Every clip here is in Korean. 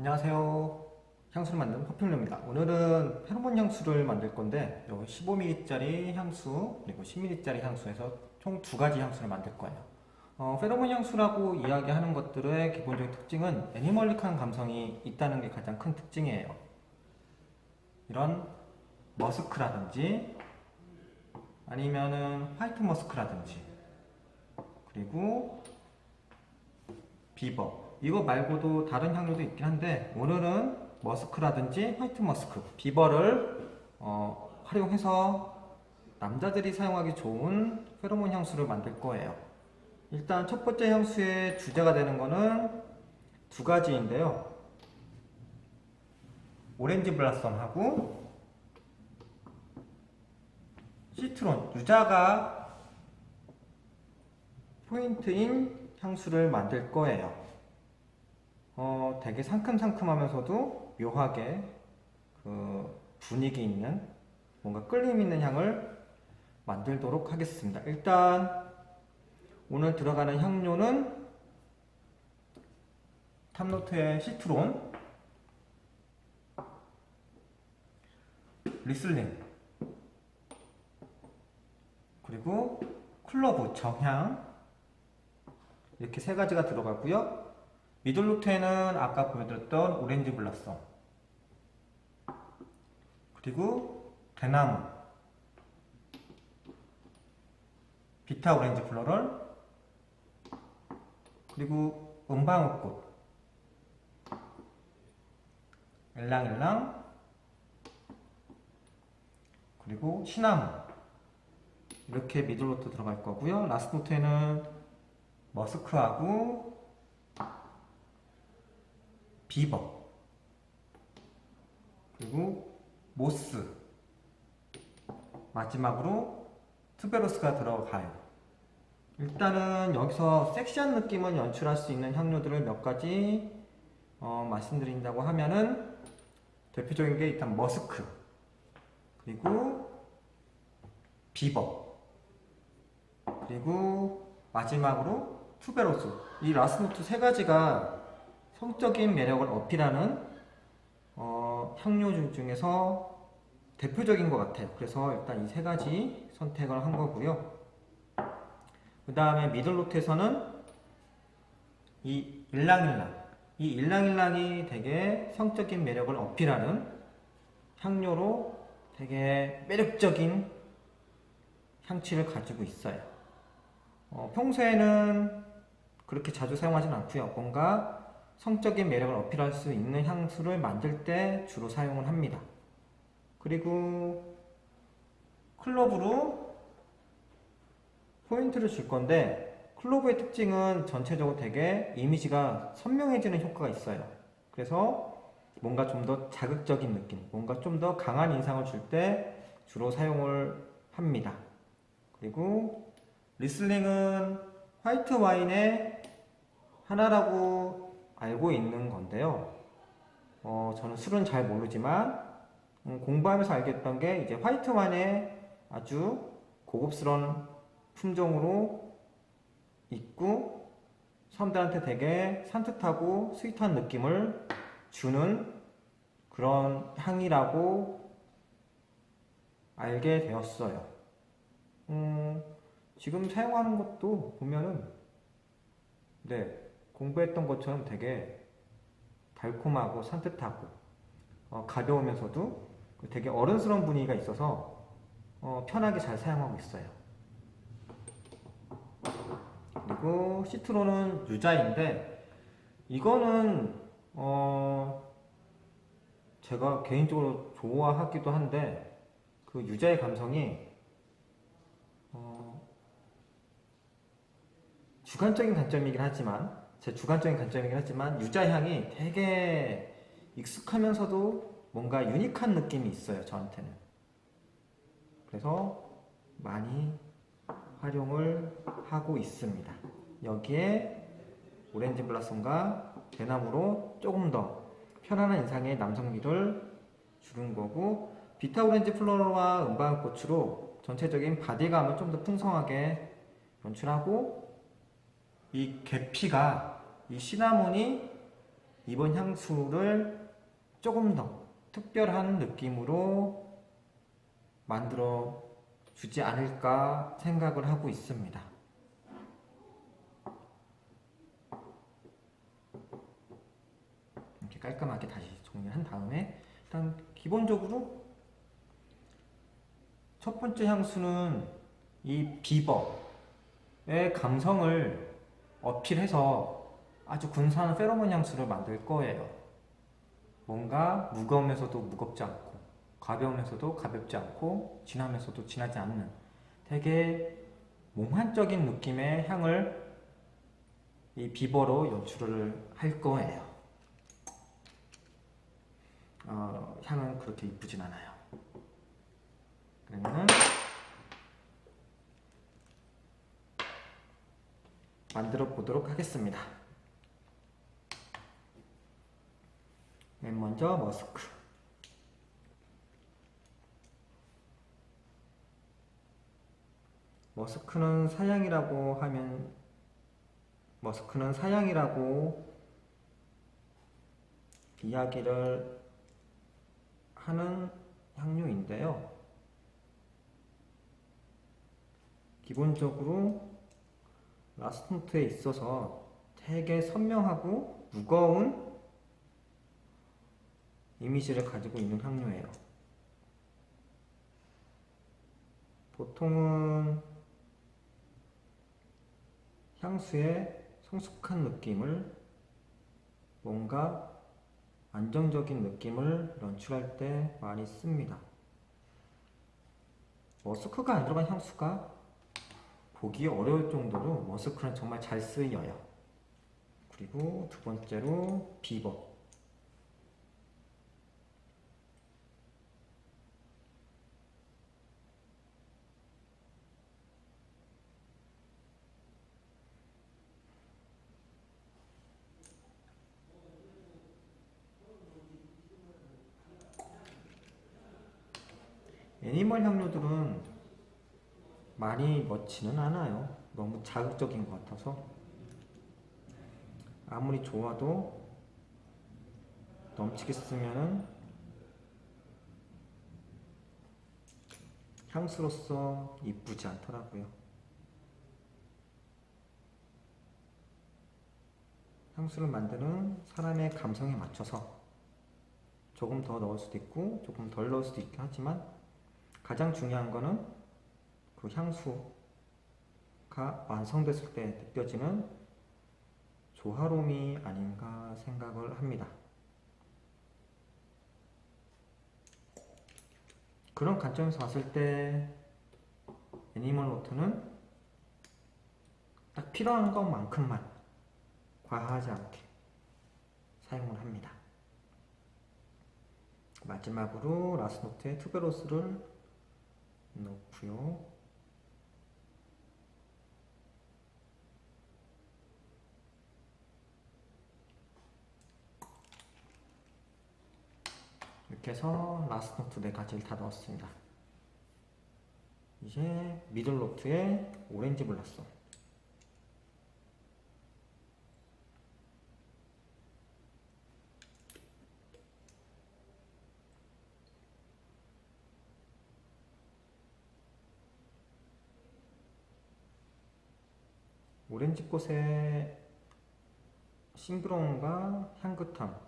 안녕하세요. 향수를 만드는 퍼퓸입니다. 오늘은 페로몬 향수를 만들 건데 요 15ml짜리 향수 그리고 10ml짜리 향수에서 총 두 가지 향수를 만들 거예요. 어, 페로몬 향수라고 이야기하는 것들의 기본적인 특징은 애니멀릭한 감성이 있다는 게 가장 큰 특징이에요. 이런 머스크라든지 아니면은 화이트 머스크라든지 그리고 비버 이거 말고도 다른 향료도 있긴 한데 오늘은 머스크라든지 화이트 머스크 비버를 어, 활용해서 남자들이 사용하기 좋은 페로몬 향수를 만들 거예요 일단 첫 번째 향수의 주제가 되는 거는 두 가지인데요 오렌지 블라썸하고 시트론 유자가 포인트인 향수를 만들 거예요. 어, 되게 상큼상큼하면서도 묘하게 그 분위기 있는 뭔가 끌림 있는 향을 만들도록 하겠습니다. 일단 오늘 들어가는 향료는 탑노트의 시트론, 리슬링, 그리고 클로브 정향, 이렇게 세 가지가 들어가고요. 미들노트에는 아까 보여드렸던 오렌지 블라썸 그리고 대나무 비타 오렌지 플로럴 그리고 은방울꽃 일랑일랑 그리고 시나몬 이렇게 미들 노트 들어갈 거고요. 라스트 노트에는 머스크하고 비버 그리고 모스. 마지막으로 투베로스가 들어가요. 일단은 여기서 섹시한 느낌을 연출할 수 있는 향료들을 몇 가지 어, 말씀드린다고 하면은 대표적인 게 일단 머스크. 그리고 비버 그리고 마지막으로 투베로스. 이 라스노트 세 가지가 성적인 매력을 어필하는 어, 향료 중에서 대표적인 것 같아요. 그래서 일단 이 세 가지 선택을 한 거고요. 그 다음에 미들노트에서는 이 일랑일랑 이 일랑일랑이 되게 성적인 매력을 어필하는 향료로 되게 매력적인 향취를 가지고 있어요. 어, 평소에는 그렇게 자주 사용하진 않고요. 뭔가 성적인 매력을 어필할 수 있는 향수를 만들 때 주로 사용을 합니다. 그리고 클로브로 포인트를 줄 건데 클로브의 특징은 전체적으로 되게 이미지가 선명해지는 효과가 있어요. 그래서 뭔가 좀 더 자극적인 느낌, 뭔가 좀 더 강한 인상을 줄 때 주로 사용을 합니다. 그리고 리슬링은 화이트 와인의 하나라고 알고 있는 건데요. 어, 저는 술은 잘 모르지만 음, 공부하면서 알겠던 게 이제 화이트 와인의 아주 고급스러운 품종으로 있고 사람들한테 되게 산뜻하고 스윗한 느낌을 주는 그런 향이라고 알게 되었어요. 음, 지금 사용하는 것도 보면은 네 공부했던 것처럼 되게 달콤하고 산뜻하고 어, 가벼우면서도 되게 어른스러운 분위기가 있어서 어, 편하게 잘 사용하고 있어요. 그리고 시트로는 유자인데 이거는 어, 제가 개인적으로 좋아하기도 한데 그 유자의 감성이 어, 주관적인 관점이긴 하지만 제 주관적인 관점이긴 하지만 유자향이 되게 익숙하면서도 뭔가 유니크한 느낌이 있어요 저한테는. 그래서 많이 활용을 하고 있습니다. 여기에 오렌지 블라썸과 대나무로 조금 더 편안한 인상의 남성미를 주는 거고 비타 오렌지 플로러와 은방꽃으로 전체적인 바디감을 좀 더 풍성하게 연출하고 이 계피가 이 시나몬이 이번 향수를 조금 더 특별한 느낌으로 만들어 주지 않을까 생각을 하고 있습니다. 이렇게 깔끔하게 다시 정리한 다음에 일단 기본적으로 첫 번째 향수는 이 비버의 감성을 어필해서 아주 근사한 페로몬 향수를 만들 거예요. 뭔가 무거우면서도 무겁지 않고 가벼우면서도 가볍지 않고 진하면서도 진하지 않는 되게 몽환적인 느낌의 향을 이 비버로 연출을 할 거예요. 어, 향은 그렇게 이쁘진 않아요. 그러면은 만들어 보도록 하겠습니다. 맨 먼저 머스크. 머스크는 사양이라고 하면 머스크는 사양이라고 이야기를 하는 향료인데요. 기본적으로 라스톤트에 있어서 되게 선명하고 무거운 이미지를 가지고 있는 향료예요. 보통은 향수의 성숙한 느낌을 뭔가 안정적인 느낌을 연출할 때 많이 씁니다. 머스크가 안 들어간 향수가 보기 어려울 정도로 머스크는 정말 잘 쓰여요. 그리고 두 번째로 비버. 애니멀 향료들은 많이 멋지는 않아요. 너무 자극적인 것 같아서 아무리 좋아도 넘치게 쓰면은 향수로서 이쁘지 않더라고요. 향수를 만드는 사람의 감성에 맞춰서 조금 더 넣을 수도 있고 조금 덜 넣을 수도 있긴 하지만 가장 중요한 거는 그 향수가 완성됐을 때 느껴지는 조화로움이 아닌가 생각을 합니다. 그런 관점에서 봤을 때 애니멀 노트는 딱 필요한 것만큼만 과하지 않게 사용을 합니다. 마지막으로 라스노트의 투베로스를 넣고요. 이렇게 해서 라스트 노트 네 가지를 다 넣었습니다. 이제 미들 노트에 오렌지 블라썸. 오렌지 꽃의 싱그러움과 향긋함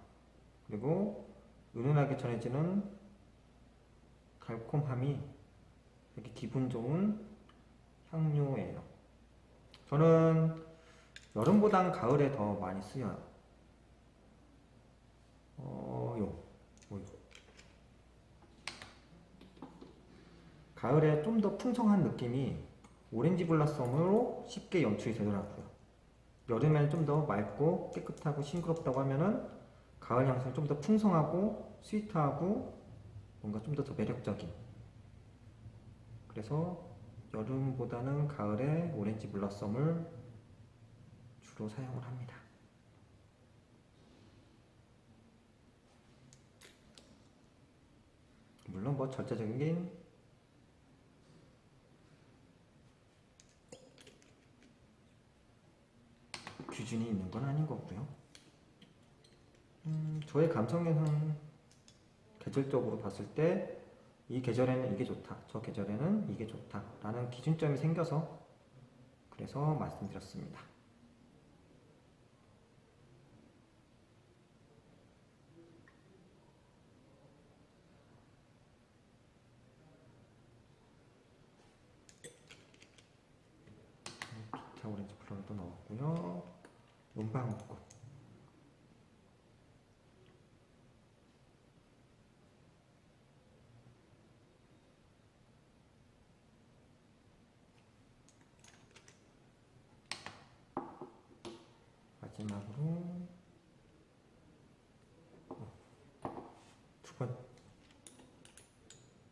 그리고 은은하게 전해지는 달콤함이 되게 기분 좋은 향료예요. 저는 여름보단 가을에 더 많이 쓰여요. 어, 요, 뭐 이거. 가을에 좀 더 풍성한 느낌이 오렌지 블라썸으로 쉽게 연출이 되더라고요. 여름에는 좀 더 맑고 깨끗하고 싱그럽다고 하면은 가을 향수는 좀더 풍성하고 스위트하고 뭔가 좀 더 더 매력적인 그래서 여름보다는 가을에 오렌지 블라썸을 주로 사용을 합니다. 물론 뭐 절대적인 기준이 있는 건 아닌 거고요. 음, 저의 감성에는 계절적으로 봤을 때 이 계절에는 이게 좋다, 저 계절에는 이게 좋다라는 기준점이 생겨서 그래서 말씀드렸습니다. 오렌지 컬러도 넣었고요. 논방울꽃. 마지막으로 두 번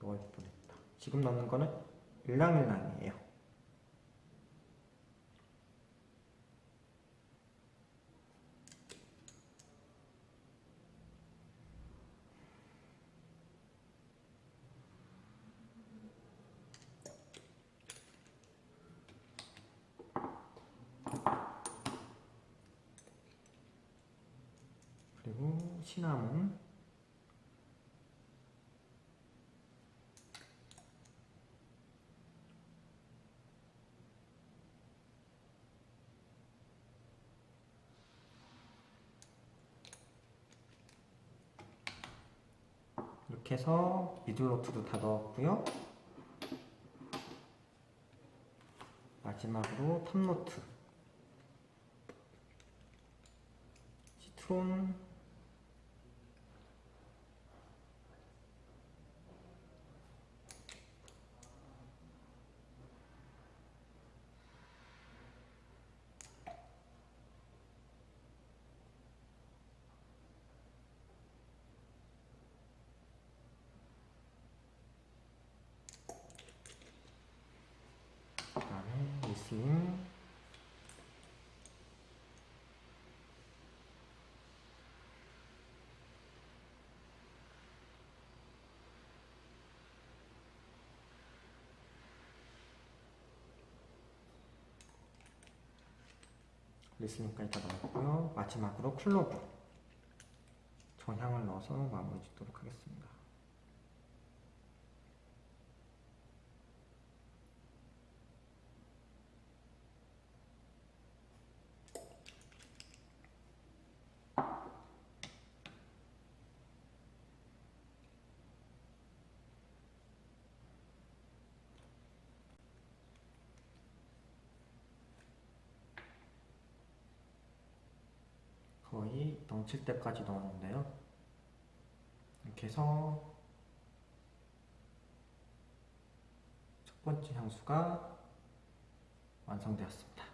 넣을 뻔했다. 지금 넣는 거는 일랑일랑이에요. 시나몬 이렇게 해서 미들노트도 다 넣었고요. 마지막으로 탑노트 시트론 리슬링 리슬링까지 다 넣었고요. 마지막으로 클로브 정향을 넣어서 마무리 짓도록 하겠습니다. 거의 넘칠 때까지 넣었는데요. 이렇게 해서 첫 번째 향수가 완성되었습니다.